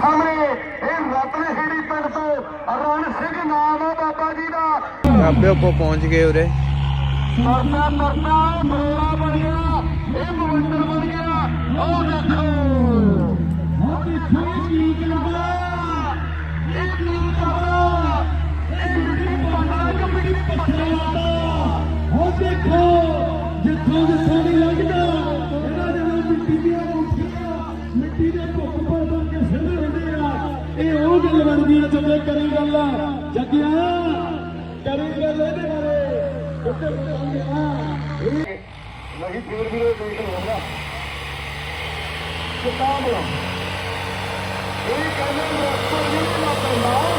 ਸਾਹਮਣੇ ਇਹ ਰਤਨਹੇੜੀ ਪਿੰਡ ਤੋਂ ਰਣ ਸਿੰਘ ਨਾਮ ਆ ਬਾਬਾ ਜੀ ਦਾ। ਆਪੇ ਉੱਪਰ ਪਹੁੰਚ ਗਏ ਉਰੇ। ਮਰਨਾ ਮਰਨਾ ਮਰੋੜਾ ਬਣ ਗਿਆ ਇਹ ਮਵੰਦਰ ਬਣ ਗਿਆ। ਉਹ ਦੇਖੋ ਆ ਜਦੋਂ ਕਰੀ ਗੱਲ ਆ ਜੱਗਿਆ ਕਰੀ ਗੱਲ ਇਹਦੇ ਬਾਰੇ ਉੱਤੇ ਬਤਾਉਂਦੇ ਆ ਨਹੀਂ ਫੇਰ ਵੀ ਇਹ ਦੇਖ ਹੋਗਾ ਕਿਤਾਬ ਲਾ ਇਹ ਕਹਿੰਦੇ ਨੇ ਉੱਪਰ ਨਹੀਂ ਨਾ ਪੈਂਦਾ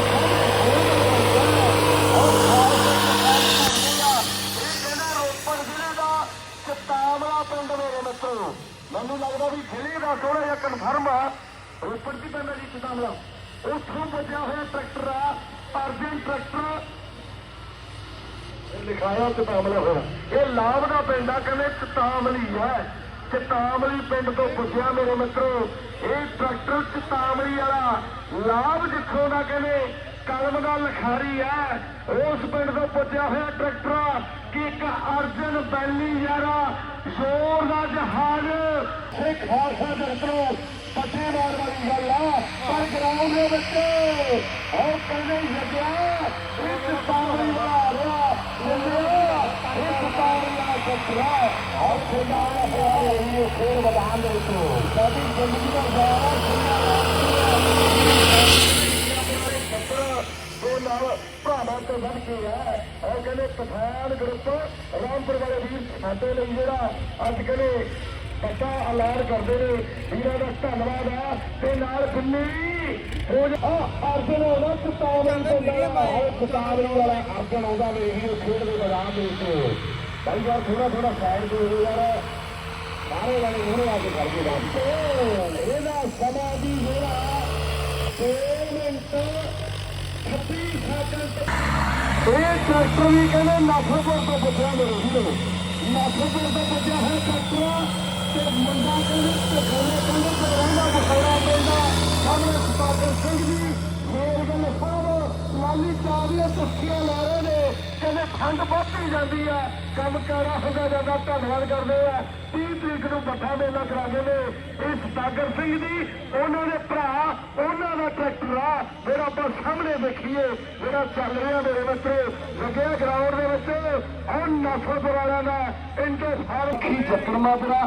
ਇਹ ਲਿਖਾਇਆ ਹੋਇਆ। ਇਹ ਲਾਭ ਦਾ ਪਿੰਡ ਆ, ਕਹਿੰਦੇ ਚਤਾਮਲੀ ਹੈ। ਚਤਾਮਲੀ ਪਿੰਡ ਤੋਂ ਪੁੱਛਿਆ ਮੇਰੇ ਮਿੱਤਰੋ, ਇਹ ਟਰੈਕਟਰ ਚਤਾਮਲੀ ਵਾਲਾ ਲਾਭ ਜਿੱਥੋਂ ਦਾ ਕਹਿੰਦੇ ਕਲਮ ਦਾ ਲਖਾਰੀ ਹੈ, ਉਸ ਪਿੰਡ ਤੋਂ ਪੁੱਛਿਆ ਹੋਇਆ ਟਰੈਕਟਰ ਕਿ ਇੱਕ ਅਰਜਨ ਬੈਲੀ ਯਾਰਾ ਜ਼ੋਰ ਦਾ ਜਹਾਜ਼। ਇਹ ਖਾਲਸਾ ਮਿੱਤਰੋ, ਪੱਠੇ ਮਾਰ ਵਾਲੀ ਗੱਲ ਆ, ਪਰ ਗਰਾਊਂਡ ਦੇ ਵਿੱਚ ਉਹ ਕਹਿੰਦੇ ਲੱਗਿਆ? ਇਹ ਚਤਾਮਲੀ ਵਾਲਾ ਰਿਹਾ। ਪਠਾਨ ਗਰੁੱਪ ਰਾਮਪੁਰ ਵਾਲੇ ਵੀਰ ਸਾਡੇ ਲਈ ਜਿਹੜਾ ਅੱਜ ਕਹਿੰਦੇ ਪੱਕਾ ਐਲਾਨ ਕਰਦੇ ਨੇ ਵੀਰਾਂ ਦਾ ਧੰਨਵਾਦ ਆ ਤੇ ਨਾਲ ਗੁੰਨੀ ਹੋ ਆ ਅਰਜਨ ਆਉਂਦਾ ਕਿਤਾਬ ਨਾਲ ਪੈਂਦਾ ਉਹ ਕਿਤਾਬ ਵਾਲਾ ਅਰਜਨ ਆਉਂਦਾ ਵੇ ਇਹ ਖੇਡ ਦੇ ਮੈਦਾਨ ਦੇ ਵਿੱਚ ਭਾਈ ਯਾਰ ਥੋੜਾ ਥੋੜਾ ਸਾਈਡ ਦੇ ਹੋ ਯਾਰ। ਸਾਰੇ ਵਾਲੇ ਮੂਹਰੇ ਆ ਕੇ ਕਰਕੇ ਦੱਸ ਇਹਦਾ ਸਮਾਂ ਦੀ ਜਿਹੜਾ 2 ਮਿੰਟ। 26 ਸੈਕਿੰਡ ਇਹ ਟਰੈਕਟਰ ਵੀ ਕਹਿੰਦੇ ਨਾਫਰਪੁਰ ਤੋਂ ਪੁੱਛਿਆ ਮੇਰੇ ਵੀਰੋ ਨਾਫਰਪੁਰ ਤੋਂ ਪੁੱਛਿਆ ਹੈ ਟਰੈਕਟਰ ਤੇ ਮੁੰਡਾ ਕਹਿੰਦੇ ਤੇ ਖੋਲੇ ਕਹਿੰਦੇ ਤੇ ਰਹਿੰਦਾ ਬਖੌਰਾ ਪੈਂਦਾ ਸਾਹਮਣੇ ਸਤਾਦਰ ਸਿੰਘ ਜੀ ਸਾਹਿਬ ਲਾਲੀ ਚਾਵੀਆਂ ਤੁੱਕੀਆਂ ਰਹੇ ਨੇ। ਕਹਿੰਦੇ ਠੰਡ ਵੱਧਦੀ ਜਾਂਦੀ ਆ। ਕੰਮ ਕਾਰਾ ਹੁੰਦਾ ਜਾਂਦਾ, ਧੰਨਵਾਦ ਕਰਦੇ ਆ। 30 ਤਰੀਕ ਨੂੰ ਵੱਡਾ ਮੇਲਾ ਕਰਾਉਂਦੇ ਨੇ ਇਹ ਸਤਾਗਰ ਸਿੰਘ ਜੀ ਉਹਨਾਂ ਦੇ ਭਰਾ, ਉਹਨਾਂ ਦਾ ਟਰੈਕਟਰ ਆ। ਜਿਹੜਾ ਆਪਾਂ ਸਾਹਮਣੇ ਦੇਖੀਏ, ਜਿਹੜਾ ਚੱਲ ਰਿਹਾ ਮੇਰੇ ਮਿੱਤਰੋ, ਲੱਗਿਆ ਗਰਾਊਂਡ ਦੇ ਵਿੱਚ। ਉਹ ਨਸਲਪੁਰ ਵਾਲਿਆਂ ਦਾ ਇੰਦੇ ਫਾਰਖੀ ਚੱਕਰ ਮਾਜਰਾ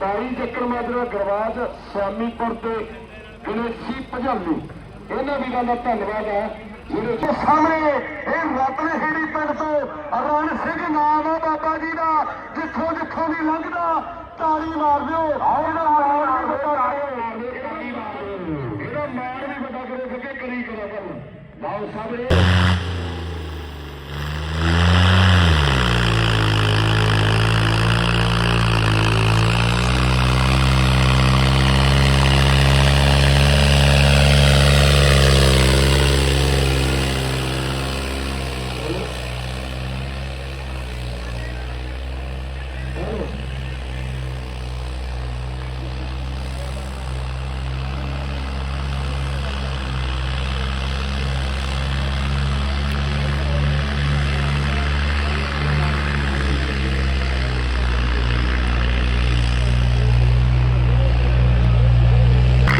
ਤਾਰੀ ਚੱਕਰ ਮਾਜਰਾ, ਗਰਵਾਜ ਸਿਆਮੀਪੁਰ ਤੇ ਗਣੇਸ਼ੀ ਭਜਾਲੀ ਇਹਨਾਂ ਵੀਰਾਂ ਦਾ ਧੰਨਵਾਦ ਹੈ ਜਿਹੜੇ ਸਾਹਮਣੇ ਇਹ ਰਤਨਹੇੜੀ ਪਿੰਡ ਤੋਂ ਰਣ ਸਿੰਘ ਨਾਮ ਆ ਬਾਬਾ ਜੀ ਦਾ ਜਿੱਥੋਂ ਜਿੱਥੋਂ ਦੀ ਲੰਘਦਾ ਤਾੜੀ ਮਾਰ ਦਿਓ। ਇਹਦਾ ਮਾਣ ਵੀ ਵੱਡਾ ਕਰੋ ਇਹਦਾ ਮਾਣ ਵੀ ਕਰੋ ਕਿ ਕਰੀ ਕਰਾ ਕਰ ਲਾਓ ਸਾਹਮਣੇ।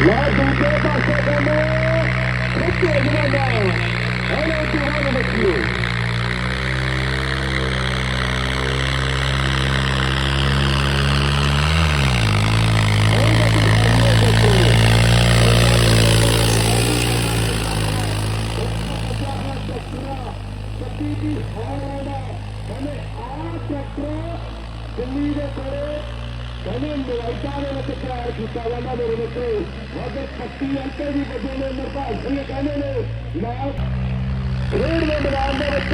ਲਾ ਦੂਜੇ ਪਾਸੇ ਕਹਿੰਦੇ ਖੁੱਕੇ ਜਨਾਦਾ ਇਹਨੇ ਤੁਹਾਨੂੰ ਬੱਚਿਓ ਦਿੱਲੀ ਦੇ ਕੋਲੇ ਕਹਿੰਦੇ ਮਲਾਈਕਾ ਦੇ ਵਿੱਚ ਤਿਆਰ ਕੀਤਾ ਜਾਂਦਾ ਮੇਰੇ ਮਿੱਤਰੋ ਉਹਦੇ ਪੱਤੀ ਅੰਕੇ ਵੀ ਵੱਡੇ ਨੇ ਮਰਪਾਲ ਸਿੰਘ ਕਹਿੰਦੇ ਨੇ ਨਾਲ ਰੇਡ ਦੇ ਮੈਦਾਨ ਦੇ ਵਿੱਚ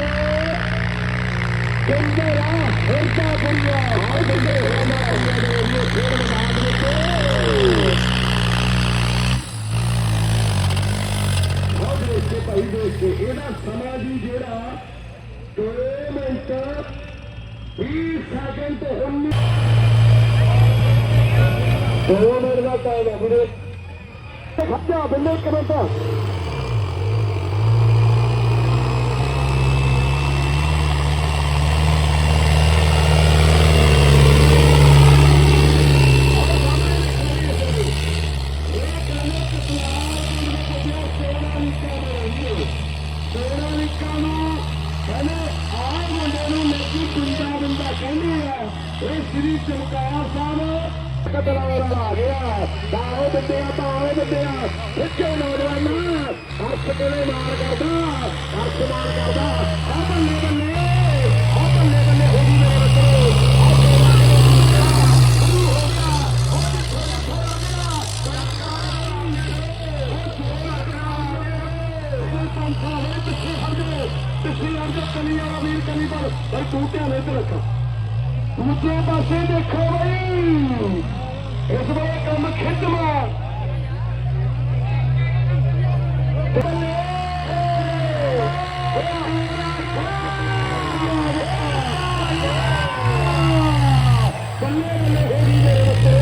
ਕਹਿੰਦੇ ਆ ਹੋਰਤਾ ਬੁਰੀਆ ਹਾਲ ਬੰਦੇ ਹੋਣਾ ਇਹ ਖੇਡ ਮੈਦਾਨ ਵਿੱਚ ਬਹੁਤ ਦੇਖੇ ਭਾਈ ਦੇਖੇ ਇਹਦਾ ਸਮਾਂ ਜੀ ਜਿਹੜਾ 2 ਮਿੰਟ 20 ਸੈਕਿੰਡ 19 ਦੋ ਮਿੰਟ ਦਾ ਟਾਈਮ ਹੈ ਵੀਰੇ ਖੱਜਾ ਬੰਦੇ ਇੱਕ ਮਿੰਟ ਸੋਨਾਲੀਕਾ ਨੂੰ ਕਹਿੰਦੇ ਆਹ ਮੁੰਡੇ ਨੂੰ ਲੱਗੀ ਪਿੰਡਾ ਬੰਦਾ ਕਹਿੰਦੇ ਆ ਇਹ ਸ੍ਰੀ ਚਮਕਾਰ ਸਾਹਿਬ ਕਤਲਾ ਵਾਲਾ ਆ ਗਿਆ ਬਾਹੋ ਬੰਦਿਆ ਬਾਹੋ ਬੰਦਿਆ ਇੱਕੇ ਨੌਜਵਾਨਾਂ ਹੱਥ ਕੋਲੇ ਮਾਰ ਕਰਦਾ ਹੱਥ ਮਾਰ ਕਰਦਾ ਆ ਬੱਲੇ ਬੱਲੇ ਆ ਬੱਲੇ ਬੱਲੇ ਹੋ ਗਈ ਮੇਰੇ ਬੱਚੇ ਪਿੱਛੇ ਆ ਜਾ ਕਲੀ ਵਾਲਾ ਵੀਰ ਕਲੀ ਪਰ ਪਰ ਤੂੰ ਧਿਆਨ ਇੱਧਰ ਰੱਖ ਦੂਜੇ ਪਾਸੇ ਦੇਖੋ ਬਈ ਇਸ ਵੇਲੇ ਕੰਮ ਖਿੱਚਵਾ ਬੱਲੇ ਬੱਲੇ ਹੋ ਗਈ ਮੇਰੇ ਬੱਚੇ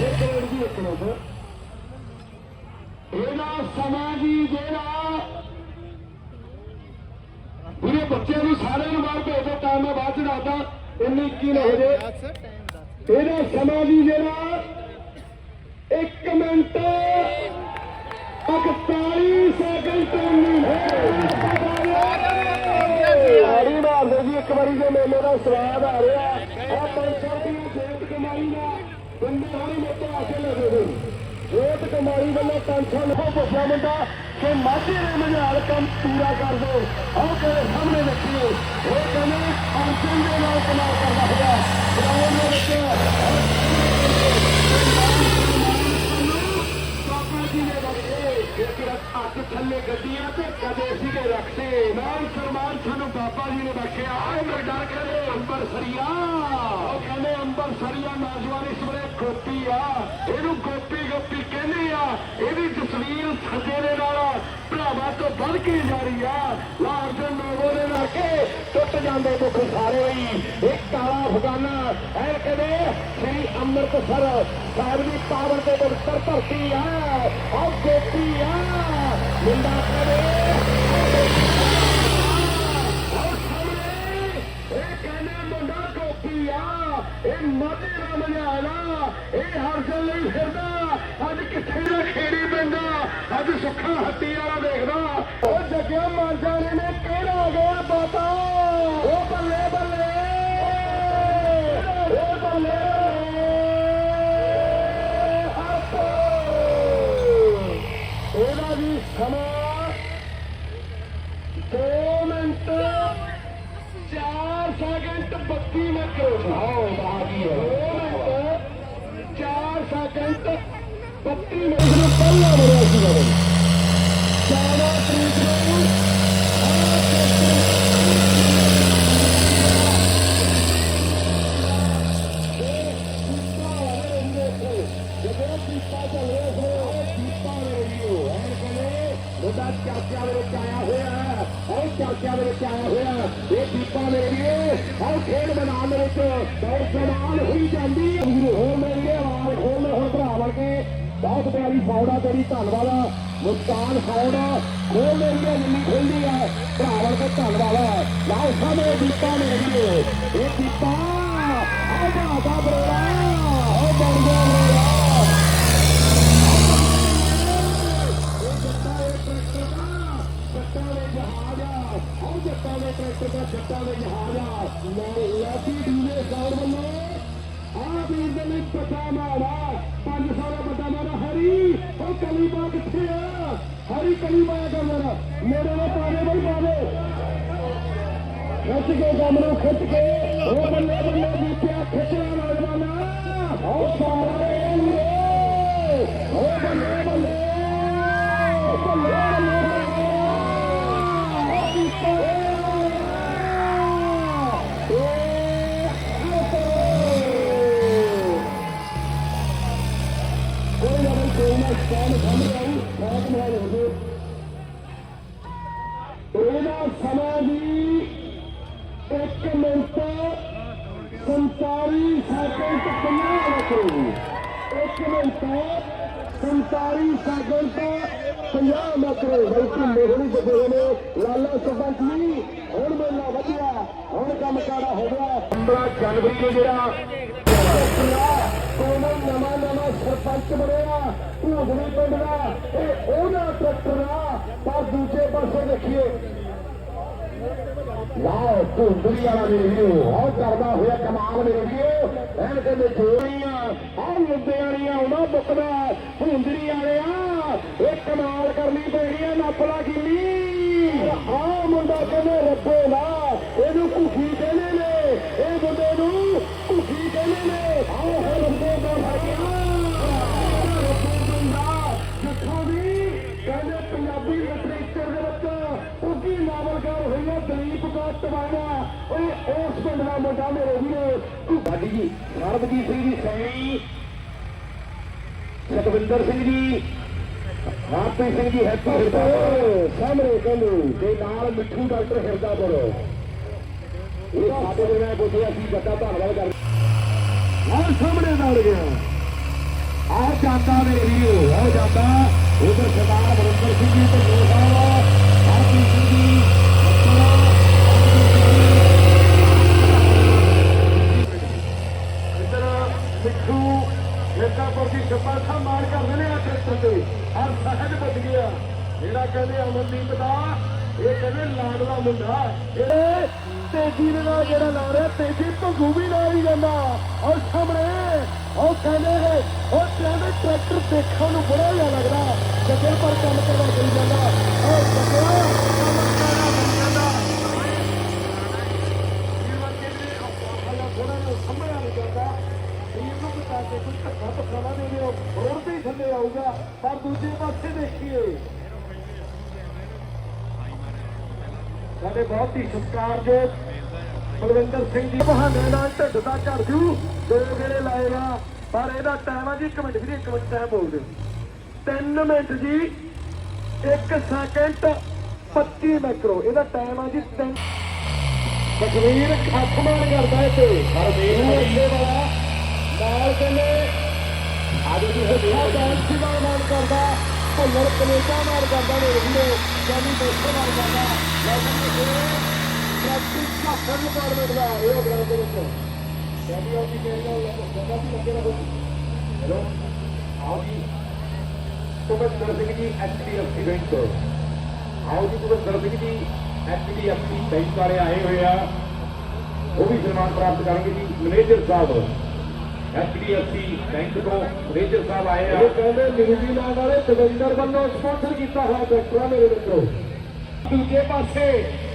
ਇੱਕ ਮਿੰਟ ਜੀ ਇੱਕ ਮਿੰਟ ਇਹਦਾ ਸਮਾਂ ਜੀ ਜਿਹੜਾ ਵੀਰੇ ਬੱਚਿਆਂ ਨੂੰ ਸਾਰਿਆਂ ਨੂੰ ਬਾਹਰ ਭੇਜ ਦਿਓ ਤਾਂ ਮੈਂ ਬਾਅਦ ਚ ਦੱਸਦਾ ਇੰਨੀ ਕੀ ਨਾ ਹੋ ਜੇ ਇਹਦਾ ਸਮਾਂ ਜੀ ਜਿਹੜਾ 1 ਮਿੰਟ 41 ਸੈਕਿੰਡ ਤੋਂ ਨਹੀਂ ਆੜੀ ਮਾਰਦੇ ਜੀ ਇੱਕ ਵਾਰੀ ਜੇ ਮੇਲੇ ਦਾ ਸਵਾਦ ਆ ਰਿਹਾ ਆ 500 ਦੀ ਕਮਾਈ ਦਾ ਬੰਦੇ ਹੋਣੀ ਮੋਟੇ ਆਸੇ ਲੱਗੇ ਹੋਏ। ਕਮਾਈ ਵੱਲੋਂ 500 ਲਖੋ ਪੁੱਛਿਆ ਮੁੰਡਾ ਕਿ ਮਾਝੇ ਦੇ ਮਝਾਲ ਕੰਮ ਪੂਰਾ ਕਰ ਦੋ। ਆਹ ਕਿਹੜੇ ਸਾਹਮਣੇ ਰੱਖੀਏ ਉਹ ਕਹਿੰਦੇ ਅਰਜਨ ਦੇ ਨਾਲ ਕਮਾਲ ਕਰਦਾ ਹੋਇਆ। ਗਰਾਊਂਡ ਦੇ ਵਿੱਚ ਬਾਬਾ ਜੀ ਨੇ ਬਖਸ਼ੇ ਹੱਥ ਥੱਲੇ ਗੱਡੀਆਂ ਤੇ ਕਦੇ ਸੀਗੇ ਰੱਖਦੇ ਮਾਨ ਸਨਮਾਨ ਸਾਨੂੰ ਬਾਬਾ ਜੀ ਨੇ ਬਖਸ਼ਿਆ। ਆਏ ਮੇਰੇ ਡਰ ਕਰੇ। ਅੰਬਰ ਸਰੀਆ ਉਹ ਕਹਿੰਦੇ ਨੌਜਵਾਨ ਇਸ ਵੇਲੇ ਗੋਪੀ ਆ। ਇਹਨੂੰ ਗੋਪੀ ਗੋਪੀ ਕਹਿੰਦੇ ਆ। ਇਹਦੀ ਤਸਵੀਰ ਸੱਜੇ ਦੇ ਨਾਲ ਭਰਾਵਾਂ ਤੋਂ ਵੱਧ ਕੇ ਜਾ ਰਹੀ ਆ। ਲਾਹੌਰ ਦੇ ਲੋਗੋ ਦੇ ਨਾਲ ਟੁੱਟ ਜਾਂਦੇ ਦੁੱਖ ਸਾਰੇ ਹੀ। ਇਹ ਕਾਲਾ ਅਫਗਾਨਾ ਐ ਕਦੇ ਸ੍ਰੀ ਅੰਮ੍ਰਿਤਸਰ ਸਾਹਿਬ ਦੀ ਪਾਵਨ ਦੇ ਪਵਿੱਤਰ ਧਰਤੀ ਆ। ਉਹ ਗੋਪੀ ਆ। ਮੁੰਡਾ ਕਹਿੰਦੇ ਇਹ ਮਾਝੇ ਦਾ ਮਝਾਲਾ ਇਹ ਹਰਜਲ ਲਈ ਫਿਰਦਾ। ਅੱਜ ਕਿੱਥੇ ਦਾ ਖੇੜੀ ਪੈਂਦਾ, ਅੱਜ ਸੁੱਖਾ ਹੱਟੀ ਵਾਲਾ ਦੇਖਦਾ। ਉਹ ਜੱਗਿਆ ਮਾਂਜਾ ਨੇ ਕਿਹੜਾ ਆ ਗਿਆ ਬਾਬਾ ਉਹ ਬੱਲੇ ਬੱਲੇ ਉਹ ਬੱਲੇ ਆਪੋ ਇਹਦਾ ਵੀ ਸਮਾਂ 2 ਮਿੰਟ 4 ਸੈਕਿੰਡ 32 ਮਿੰਟ ਆਓ ਬਾਗੀ ਹੈ 2 ਮਿੰਟ 4 ਸੈਕਿੰਡ 32 ਮਿੰਟ ਨੂੰ ਪਹਿਲਾਂ ਬੜਿਆ ਸੀ ਬੜੇ 14 ਤਰੀਕ ਨੂੰ ਜਦੋਂ ਪੀਪਾ ਚੱਲ ਰਿਹਾ ਸੀ ਉਹ ਵਿੱਚ ਦੌੜ ਸਮਾਨ ਹੋਈ ਜਾਂਦੀ ਹੈ ਹੋਰ ਮੇਰੇ ਆਵਾਜ਼ ਖੋਲ ਹੁਣ ਭਰਾ ਬਣ ਕੇ ਬਹੁਤ ਪਿਆਰੀ ਫੌੜਾ ਤੇਰੀ ਧੰਨਵਾਦ ਮੁਸਕਾਨ ਫੌੜਾ ਖੋਲ ਮੇਰੀ ਜਿੰਨੀ ਖੋਲਦੀ ਆ ਭਰਾ ਬਣ ਕੇ ਧੰਨਵਾਦ ਲਾਓ ਸਾਹਮਣੇ ਦੀਪਾ ਰੇਡੀਓ ਇਹ ਦੀਪਾ ਆ ਬਾਬਾ ਬਰੇੜਾ ਉਹ ਬਣ ਗਿਆ ਬਰੇੜਾ ਜੱਟਾਂ ਦੇ ਟਰੈਕਟਰ ਦਾ ਜੱਟਾਂ ਦੇ ਜਹਾਜ਼ ਆ ਉਹ ਜੱਟਾਂ ਦੇ ਟਰੈਕਟਰ ਦਾ ਜੱਟਾਂ ਦੇ ਜਹਾਜ਼ ਆ ਮੈਂ ਡੀਲੇ ਸਾਹਿਬ ਵੱਲੋਂ ਆ ਵੀਰ ਦੇ ਲਈ ਪਤਾ ਮਾਰਾ 500 ਦਾ ਵੱਡਾ ਮਾਰਾ ਹਰੀ ਉਹ ਕਲੀਬਾ ਕਿੱਥੇ ਆ ਹਰੀ ਕਲੀਬਾ ਕਰ ਮੇਰਾ ਮੇਰੇ ਨਾਲ ਪਾਵੇ ਬਈ ਪਾਵੇ ਖਿੱਚ ਕੇ ਕੰਮ ਖਿੱਚ ਕੇ ਉਹ ਬੱਲੇ ਬੱਲੇ ਜੀਤਿਆ ਖਿੱਚਣਾ ਨੌਜਵਾਨਾ ਉਹ ਸਾਰੇ ਉਹ ਬੱਲੇ ਬੱਲੇ ਬੱਲੇ ਇਹਦਾ ਸਮਾਂ ਜੀ 1 ਮਿੰਟ 47 ਸੈਕਿੰਡ 50 ਮੀਟਰ ਇੱਕ ਮਿੰਟ 47 ਸੈਕਿੰਡ 50 ਮੀਟਰ ਬਲਕਿ ਮੇਹਣੀ ਜਦੇ ਨੇ, ਲਾਲਾ ਸਰਪੰਚ ਜੀ। ਹੁਣ ਮੇਲਾ ਵਧੀਆ, ਹੁਣ ਕੰਮ ਕਾੜਾ ਹੋ ਗਿਆ। 15 ਜਨਵਰੀ ਨੂੰ ਜਿਹੜਾ ਕੋਮਲ ਨਵਾਂ ਨਵਾਂ ਸਰਪੰਚ ਬਣਿਆ ਭੂਗਣੀ ਪਿੰਡ ਦਾ, ਇਹ ਉਹਦਾ ਟਰੈਕਟਰ ਆ। ਪਰ ਦੂਜੇ ਪਾਸੇ ਦੇਖੀਏ ਵਾਹ ਧੁੰਦਰੀ ਵਾਲਾ ਮੇਰੇ ਵੀਰੋ ਬਹੁਤ ਕਰਦਾ ਹੋਇਆ ਕਮਾਲ ਮੇਰੇ ਵੀਰੋ ਐਨ ਕਹਿੰਦੇ ਜੋੜੀਆਂ ਆਹ ਮੁੰਡੇ ਵਾਲੀਆਂ ਉਹਨਾਂ ਬੁੱਕਦਾ ਧੁੰਦਰੀ ਵਾਲਿਆ, ਇਹ ਕਮਾਲ ਕਰਨੀ ਪੈਣੀ ਆ ਨੱਪਲਾ ਗਿੱਲੀ ਆਹ ਮੁੰਡਾ ਕਹਿੰਦੇ ਰੱਬੇ ਨਾ ਇਹਨੂੰ ਕੁਫੀ ਕਹਿੰਦੇ ਨੇ। ਇਹ ਮੁੰਡੇ ਨੂੰ ਕੁਫੀ ਕਹਿੰਦੇ ਨੇ। ਆਹ ਰੱਬੇ ਦਾ ਭਾਈਆ ਰੱਬੇ ਦਾ ਜਿੱਥੋਂ ਦੀ, ਕਹਿੰਦੇ ਪੰਜਾਬੀ ਦਲੀਪ ਕੌਰ ਟਵਾਣਾ ਉਹ ਉਸ ਪਿੰਡ ਦਾ ਮੁੰਡਾ ਮੇਰੇ ਵੀਰੋ। ਸਾਡੀ ਜੀ ਸਰਬਜੀਤ ਸਿੰਘ ਜੀ ਸੈਣੀ। ਸਤਵਿੰਦਰ ਸਿੰਘ ਜੀ। ਹਾਪੀ ਸਿੰਘ ਜੀ ਹੈਪੀ ਹਿਰਦਾਪੁਰ ਸਾਹਮਣੇ ਕਹਿੰਦੇ ਤੇ ਨਾਲ ਮਿੱਠੂ ਡਾਕਟਰ ਹਿਰਦਾਪੁਰ ਇਹ ਸਾਡੇ ਦੇ ਮੈਂ ਪੁੱਛਿਆ ਸੀ ਵੱਡਾ ਧੰਨਵਾਦ ਕਰਦੇ ਆਹ ਸਾਹਮਣੇ ਦੌੜ ਗਿਆ। ਆ ਜਾਂਦਾ ਮੇਰੇ ਵੀਰੋ ਆ ਜਾਂਦਾ। ਉਧਰ ਸਰਦਾਰ ਬਰਿੰਦਰ ਸਿੰਘ ਜੀ ਤੇ ਦੋ ਸਾਹਿਬ ਹਰਪ੍ਰੀਤ ਸਿੰਘ ਜੀ ਇੱਧਰ ਮਿੱਠੂ ਜੇਤਾਪੁਰ ਦੀ ਸ਼ਪਾਖਾ ਮਾਰ ਕਰਦੇ ਨੇ ਆ ਟਰੈਕਟਰ ਤੇ ਹਰ ਸਹਿਜ ਬਚ ਗਿਆ ਜਿਹੜਾ ਕਹਿੰਦੇ ਅਮਨਦੀਪ ਦਾ ਇਹ ਕਹਿੰਦੇ ਲਾਡ ਦਾ ਮੁੰਡਾ ਇਹ ਤੇਜੀ ਦੇ ਨਾਲ ਜਿਹੜਾ ਲਾ ਰਿਹਾ, ਤੇਜੀ ਭੰਗੂ ਵੀ ਨਾਲ ਹੀ ਜਾਂਦਾ। ਔਰ ਸਾਹਮਣੇ ਉਹ ਕਹਿੰਦੇ ਉਹ ਕਹਿੰਦੇ ਟਰੈਕਟਰ ਦੇਖਣ ਨੂੰ ਬੜਾ ਜਿਹਾ ਲੱਗਦਾ। ਜੱਗੇ ਪਰ ਕੰਮ ਕਰਵਾ ਕਰੀ ਜਾਂਦਾ। ਉਹ ਜੱਗਿਆ ਕੰਮ ਕਰਨਾ ਬਣ ਜਾਂਦਾ। ਜੀਵਨ ਕੇ ਲਈ ਆਪਣਾ ਥੋੜਾ ਜਿਹਾ ਸੰਭਿਆ ਨਹੀਂ ਜਾਂਦਾ। ਵੀਰ ਨੂੰ ਬਤਾ ਕੇ ਕੁਝ ਧੱਕਾ ਧੱਕਾ ਨਾ ਦੇ ਦਿਓ ਰੋਡ ਤੇ ਥੱਲੇ ਆਊਗਾ। ਪਰ ਦੂਜੇ ਪਾਸੇ ਦੇਖੀਏ ਸਾਡੇ ਬਹੁਤ ਹੀ ਸਤਿਕਾਰਯੋਗ ਬਲਵਿੰਦਰ ਸਿੰਘ ਜੀ। ਬਹਾਨੇ ਨਾਲ ਢਿੱਡ ਦਾ ਘੜ ਜੂ ਦੋ ਗੇੜੇ ਲਾਏਗਾ ਪਰ ਇਹਦਾ ਟਾਈਮ ਆ ਜੀ ਇੱਕ ਮਿੰਟ ਵੀਰੇ ਇੱਕ ਮਿੰਟ ਟਾਈਮ ਬੋਲ ਦਿਓ। 3 ਮਿੰਟ ਜੀ 1 ਸੈਕਿੰਡ 25 ਮੈਕਰੋ ਇਹਦਾ ਟਾਈਮ ਆ ਜੀ 3 ਤਕਵੀਰ ਖਾਤਮਾਨ ਕਰਦਾ ਇੱਥੇ ਹਰਮੇਲ ਅੱਗੇ ਵਾਲਾ ਨਾਲ ਡਾਂਸ ਦਾ ਮਾਨ ਕਰਦਾ ਭੁੱਲਰ ਕਨੇਡਾ ਮਾਰ ਕਰਦਾ ਮੇਰੇ ਵੀਰੋ। ਜਾਨੀ ਦੋਸਤੋ ਮਾਰ ਕਰਦਾ ਲੇਕਿਨ ਇਹ ਪ੍ਰੈਕਟਿਸ ਦਾ ਫੁੱਲ ਪਾਰਮੈਂਟ ਦਾ ਇਹ ਗਰਾਊਂਡ ਦੇ ਵਿੱਚ ਜਾਨੀ ਆਉਂ ਕਹਿੰਦਾ ਜਗ੍ਹਾ ਵੀ ਲੱਗੇ ਰਹੋ। ਹੈਲੋ ਆਓ ਜੀ। ਸੁਭਦਰ ਸਿੰਘ ਜੀ ਐਚਡੀਐਫਸੀ ਬੈਂਕ ਆਓ ਜੀ ਸੁਭਦਰ ਸਿੰਘ ਜੀ ਐਚਡੀਐਫਸੀ ਬੈਂਕ ਵਾਲੇ ਆਏ ਹੋਏ ਆ। ਉਹ ਵੀ ਸਨਮਾਨ ਪ੍ਰਾਪਤ ਕਰਨਗੇ ਜੀ, ਮੈਨੇਜਰ ਸਾਹਿਬ। ਐਚਡੀਐਫਸੀ ਬੈਂਕ ਤੋਂ ਮੈਨੇਜਰ ਸਾਹਿਬ ਆਏ ਆ। ਇਹ ਕਹਿੰਦੇ ਨਿਊਜ਼ੀ ਲਾਂਡ ਵਾਲੇ ਦਵਿੰਦਰ ਵੱਲੋਂ ਸਪਾਂਸਰ ਕੀਤਾ ਹੋਇਆ ਟਰੈਕਟਰ ਆ ਮੇਰੇ ਮਿੱਤਰੋ। ਦੂਜੇ ਪਾਸੇ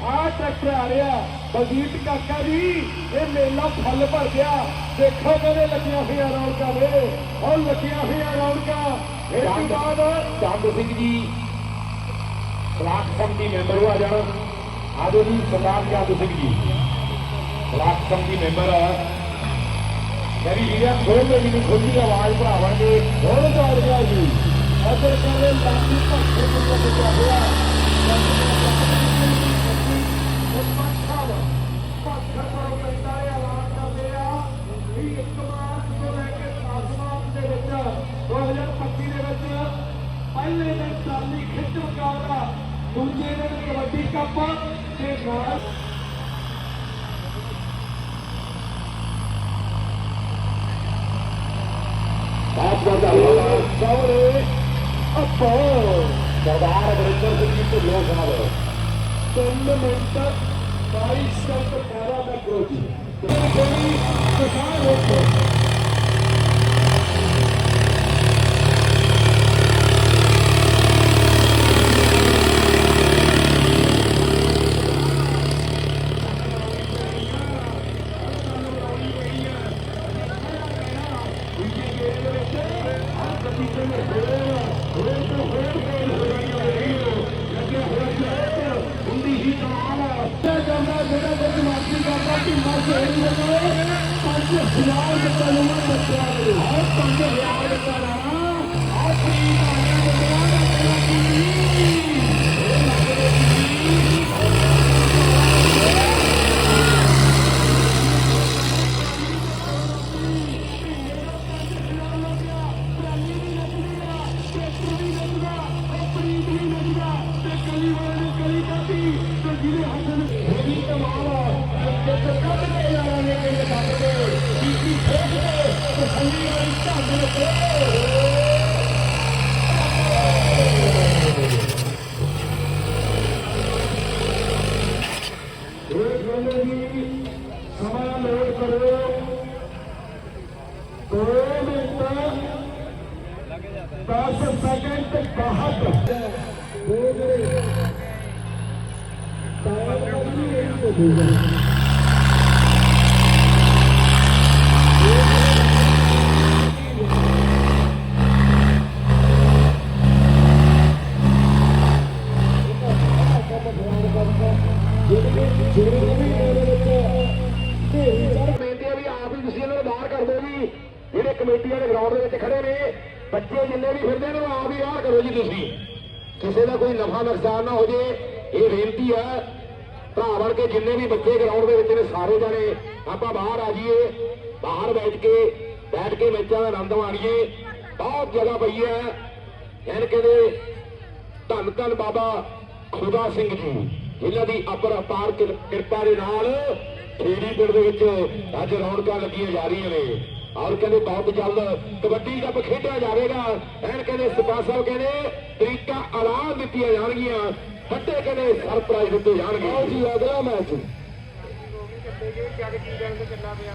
ਆਹ ਟਰੈਕਟਰ ਆ ਰਿਹਾ ਬਲਜੀਤ ਕਾਕਾ ਜੀ ਇਹ ਮੇਲਾ ਫੁੱਲ ਭਰ ਗਿਆ। ਦੇਖੋ ਕਹਿੰਦੇ ਲੱਗੀਆਂ ਹੋਈਆਂ ਰੌਣਕਾਂ ਵੇ ਉਹ ਲੱਗੀਆਂ ਹੋਈਆਂ ਰੌਣਕਾਂ। ਇਸ ਤੋਂ ਬਾਅਦ Chand Singh ji block committee member ਹੋ ਆ ਜਾਣ। ਆਜੋ ਜੀ ਸਰਦਾਰ Chand Singh ji. Block committee member ਆ। ਮੇਰੀ ਵੀਰਾਂ ਖੋਲ੍ਹ ਜੀ ਖੋਲੀ ਆਵਾਜ਼ ਭਰਾਵਾਂਗੇ। ਹੋਰ ਦੌੜ ਗਿਆ ਜੀ। ਅਸਰ ਕਹਿੰਦੇ ਲਾਂਗੀ ਭੱਖੇ ਨੂੰ ਲੱਗਿਆ ਹੋਇਆ ਪਹਿਲੇ ਦਿਨ ਟਰਾਲੀ ਖਿੱਚ ਮੁਕਾਬਲਾ ਦੂਜੇ ਦਿਨ ਕਬੱਡੀ ਕੱਪ ਤੇ ਨਾਲ ਬਾਪ ਦਾ ਧੰਨਵਾਦ ਸੌਰੇ ਅੱਪੋ ਸਰਦਾਰ ਬਰਿੰਦਰ ਸਿੰਘ ਜੀ ਤੋਂ ਲੋ ਸਾਹਿਬ ਤਿੰਨ ਮਿੰਟ 22 ਸਕਿੰਟ 18 ਦਾ ਗਰੋਜੀ ਕੋਈ ਕਿਸਾਨ ਰੋਕੋ ਹੁੰਦੀ ਹੀ ਨਾਲ ਜਾਂਦਾ ਜਿਹੜਾ ਕੁਝ ਮਰਜ਼ੀ ਕਰਦਾ ਕਿ ਮਰ ਜਾਏ ਲਗਾਏ 5000 ਰੁਪਏ ਨੂੰ ਬੱਚਿਆ ਦੇ ਆ 5000 ਰੁਪਏ ਨਾ ਆਪਣੀ ਮਾਇਆ ਦੇ ਦਵਾਰਾ 10 ਸੈਕਿੰਡ ਤੇ 62 ਦੋ ਜਿਹੜੇ दस सेकंड बाद दो ਜਿੰਨੇ ਵੀ ਬੱਚੇ ਗਰਾਊਂਡ ਦੇ ਵਿੱਚ ਨੇ, ਸਾਰੇ ਜਣੇ ਆਪਾਂ ਬਾਹਰ ਆ ਜਾਈਏ, ਬਾਹਰ ਬੈਠ ਕੇ ਬੈਠ ਕੇ ਮੈਚਾਂ ਦਾ ਆਨੰਦ ਮਾਣੀਏ। ਬਹੁਤ ਜਗ੍ਹਾ ਪਈ ਹੈ। ਐਨ ਕਹਿੰਦੇ ਧੰਨ ਧੰਨ ਬਾਬਾ ਖੁਦਾ ਸਿੰਘ ਜੀ, ਜਿਨ੍ਹਾਂ ਦੀ ਅਪਰ ਅਪਾਰ ਕਿਰਪਾ ਦੇ ਨਾਲ ਖੇੜੀ ਪਿੰਡ ਦੇ ਵਿੱਚ ਅੱਜ ਰੌਣਕਾਂ ਲੱਗੀਆਂ ਜਾ ਰਹੀਆਂ ਨੇ। ਔਰ ਕਹਿੰਦੇ ਬਹੁਤ ਜਲਦ ਕਬੱਡੀ ਕੱਪ ਖੇਡਿਆ ਜਾਵੇਗਾ। ਐਨ ਕਹਿੰਦੇ ਸਰਪੰਚ ਸਾਹਿਬ ਕਹਿੰਦੇ, ਤਰੀਕਾ ਐਲਾਨ ਦਿੱਤੀਆਂ ਜਾਣਗੀਆਂ। ਫੱਟੇ ਕਹਿੰਦੇ ਸਰਪ੍ਰਾਈਜ਼ ਦਿੱਤੇ ਜਾਣਗੇ। ਆਓ ਜੀ ਅਗਲਾ ਮੈਚ।